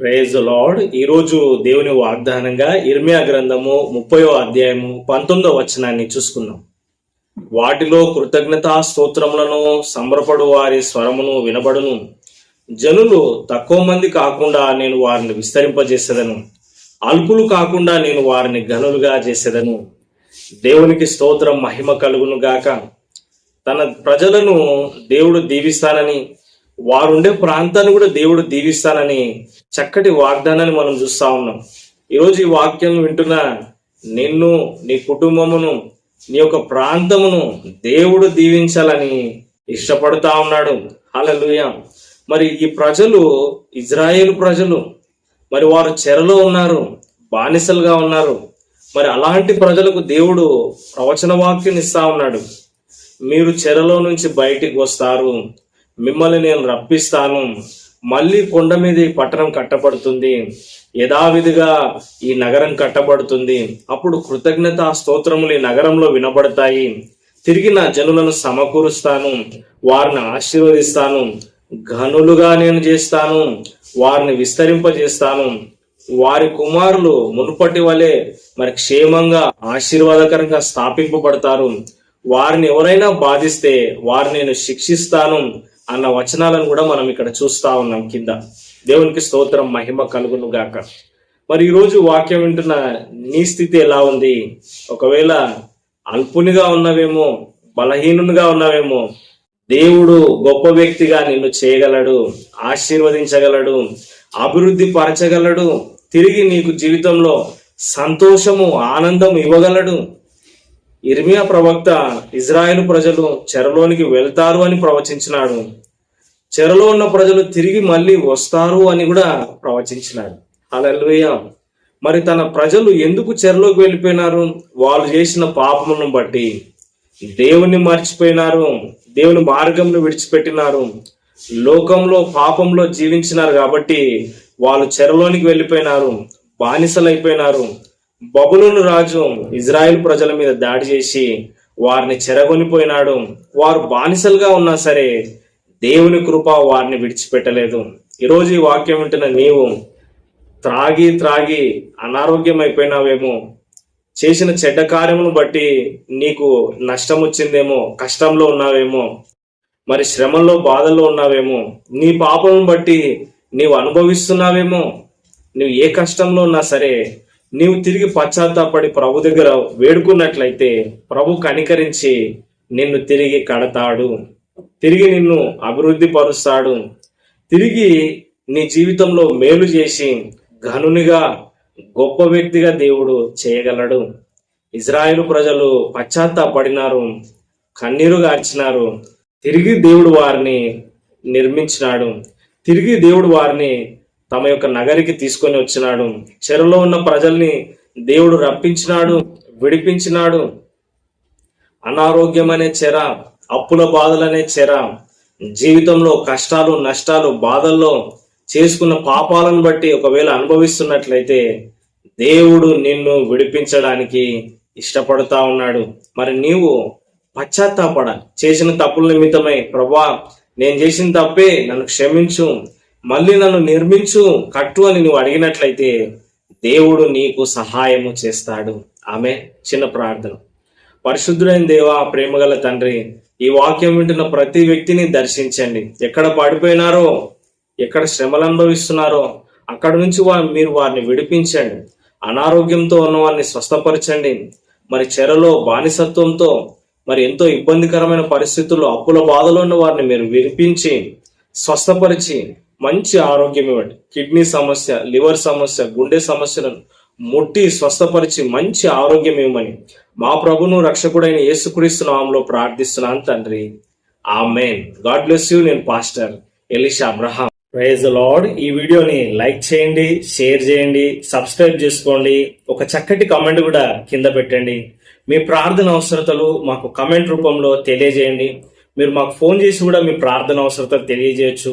Praise lord ఈరోజు దేవుని వాగ్దానంగా ఇర్మియా గ్రంథము ముప్పయో అధ్యాయము పంతొమ్మిదో వచనాన్ని చూసుకుందాం. వాటిలో కృతజ్ఞతా స్తోత్రములను సంబరపడు వారి స్వరమును వినబడును. జనులు తక్కువ మంది కాకుండా నేను వారిని విస్తరింపజేసేదను. అల్పులు కాకుండా నేను వారిని గనులుగా చేసేదను. దేవునికి స్తోత్రం మహిమ కలుగును గాక. తన ప్రజలను దేవుడు దీవిస్తానని వారు ఉండే ప్రాంతాన్ని కూడా దేవుడు దీవిస్తానని చక్కటి వాగ్దానాన్ని మనం చూస్తా ఉన్నాం. ఈరోజు ఈ వాక్యం వింటున్న నిన్ను నీ కుటుంబమును నీ యొక్క ప్రాంతమును దేవుడు దీవించాలని ఇష్టపడుతా ఉన్నాడు. హల్లెలూయా. మరి ఈ ప్రజలు ఇజ్రాయేల్ ప్రజలు మరి వారు చెరలో ఉన్నారు బానిసలుగా ఉన్నారు. మరి అలాంటి ప్రజలకు దేవుడు ప్రవచన వాక్యం ఇస్తా ఉన్నాడు. మీరు చెరలో నుంచి బయటికి వస్తారు. మిమ్మల్ని నేను రప్పిస్తాను. మళ్ళీ కొండ మీద ఈ పట్టణం కట్టబడుతుంది. యథావిధిగా ఈ నగరం కట్టబడుతుంది. అప్పుడు కృతజ్ఞత స్తోత్రములు ఈ నగరంలో వినబడతాయి. తిరిగి నా జనులను సమకూరుస్తాను. వారిని ఆశీర్వదిస్తాను. ఘనులుగా నేను చేస్తాను. వారిని విస్తరింపజేస్తాను. వారి కుమారులు మునుపటి వలె మరి క్షేమంగా ఆశీర్వాదకరంగా స్థాపింపబడతారు. వారిని ఎవరైనా బాధిస్తే వారిని నేను శిక్షిస్తాను. అన్న వచనాలను కూడా మనం ఇక్కడ చూస్తా ఉన్నాం కింద. దేవునికి స్తోత్రం మహిమ కలుగును గాక. మరి ఈరోజు వాక్యం వింటున్న నీ స్థితి ఎలా ఉంది? ఒకవేళ అల్పునిగా ఉన్నవేమో బలహీనునిగా ఉన్నవేమో దేవుడు గొప్ప వ్యక్తిగా నిన్ను చేయగలడు ఆశీర్వదించగలడు అభివృద్ధి పరచగలడు తిరిగి నీకు జీవితంలో సంతోషము ఆనందం ఇవ్వగలడు ఇర్మియా ప్రవక్త ఇజ్రాయెల్ ప్రజలు చెరలోనికి వెళ్తారు అని ప్రవచించినాడు. చెరలో ఉన్న ప్రజలు తిరిగి మళ్ళీ వస్తారు అని కూడా ప్రవచించినాడు. అలెలుయ మరి తన ప్రజలు ఎందుకు చెరలోకి వెళ్ళిపోయినారు? వాళ్ళు చేసిన పాపములను బట్టి. దేవుణ్ణి మర్చిపోయినారు. దేవుని మార్గంను విడిచిపెట్టినారు. లోకంలో పాపంలో జీవించినారు కాబట్టి వాళ్ళు చెరలోనికి వెళ్ళిపోయినారు. బానిసలైపోయినారు. బబులోను రాజు ఇజ్రాయెల్ ప్రజల మీద దాడి చేసి వారిని చెరగొనిపోయినాడు. వారు బానిసలుగా ఉన్నా సరే దేవుని కృప వారిని విడిచిపెట్టలేదు. ఈరోజు ఈ వాక్యం వింటున్న నీవు త్రాగి త్రాగి అనారోగ్యం అయిపోయినావేమో చేసిన చెడ్డ కార్యమును బట్టి నీకు నష్టం వచ్చిందేమో కష్టంలో ఉన్నావేమో. మరి శ్రమంలో బాధల్లో ఉన్నావేమో. నీ పాపం బట్టి నీవు అనుభవిస్తున్నావేమో. నువ్వు ఏ కష్టంలో ఉన్నా సరే నీవు తిరిగి పశ్చాత్తాపడి ప్రభు దగ్గర వేడుకున్నట్లయితే ప్రభు కనికరించి నిన్ను తిరిగి కడతాడు. తిరిగి నిన్ను అభివృద్ధి పరుస్తాడు తిరిగి నీ జీవితంలో మేలు చేసి ఘనునిగా గొప్ప వ్యక్తిగా దేవుడు చేయగలడు. ఇజ్రాయేల్ ప్రజలు పశ్చాత్తాపడినారు కన్నీరు గార్చినారు. తిరిగి దేవుడు వారిని నిర్మించినాడు. తిరిగి దేవుడు వారిని తమ యొక్క నగరికి తీసుకొని వచ్చినాడు. చెరలో ఉన్న ప్రజల్ని దేవుడు రప్పించినాడు విడిపించినాడు. అనారోగ్యం అనే చెర అప్పుల బాధలనే చెర. జీవితంలో కష్టాలు నష్టాలు బాధల్లో చేసుకున్న పాపాలను బట్టి ఒకవేళ అనుభవిస్తున్నట్లయితే దేవుడు నిన్ను విడిపించడానికి ఇష్టపడతా ఉన్నాడు. మరి నీవు పశ్చాత్తాపడ చేసిన తప్పుల నిమిత్తమై ప్రభా నేను చేసిన తప్పే నన్ను క్షమించు. మళ్ళీ నన్ను నిర్మించు కట్టు అని నువ్వు అడిగినట్లయితే దేవుడు నీకు సహాయము చేస్తాడు. ఆమె చిన్న ప్రార్థన. పరిశుద్ధుడైన దేవా ప్రేమగల తండ్రి ఈ వాక్యం వింటున్న ప్రతి వ్యక్తిని దర్శించండి. ఎక్కడ పడిపోయినారో ఎక్కడ శ్రమలు అనుభవిస్తున్నారో అక్కడ నుంచి వా మీరు వారిని విడిపించండి. అనారోగ్యంతో ఉన్న వారిని స్వస్థపరచండి. మరి చెరలో బానిసత్వంతో మరి ఎంతో ఇబ్బందికరమైన పరిస్థితుల్లో అప్పుల బాధలో ఉన్న వారిని మీరు విడిపించి స్వస్థపరిచి మంచి ఆరోగ్యం ఇవ్వండి. కిడ్నీ సమస్య లివర్ సమస్య గుండె సమస్యలను ముట్టి స్వస్థపరిచి మంచి ఆరోగ్యం ఇవ్వమని మా ప్రభును రక్షకుడైన యేసుక్రీస్తు నామంలో ప్రార్థిస్తున్నాను తండ్రి. Amen God bless you. నేను pastor Elisha Abraham. Praise Lord. ఈ వీడియోని లైక్ చేయండి షేర్ చేయండి సబ్స్క్రైబ్ చేసుకోండి. ఒక చక్కటి కామెంట్ కూడా కింద పెట్టండి. మీ ప్రార్థన అవసరతలు మాకు కమెంట్ రూపంలో తెలియజేయండి. మీరు మాకు ఫోన్ చేసి కూడా మీ ప్రార్థన అవసరతలు తెలియజేయచ్చు.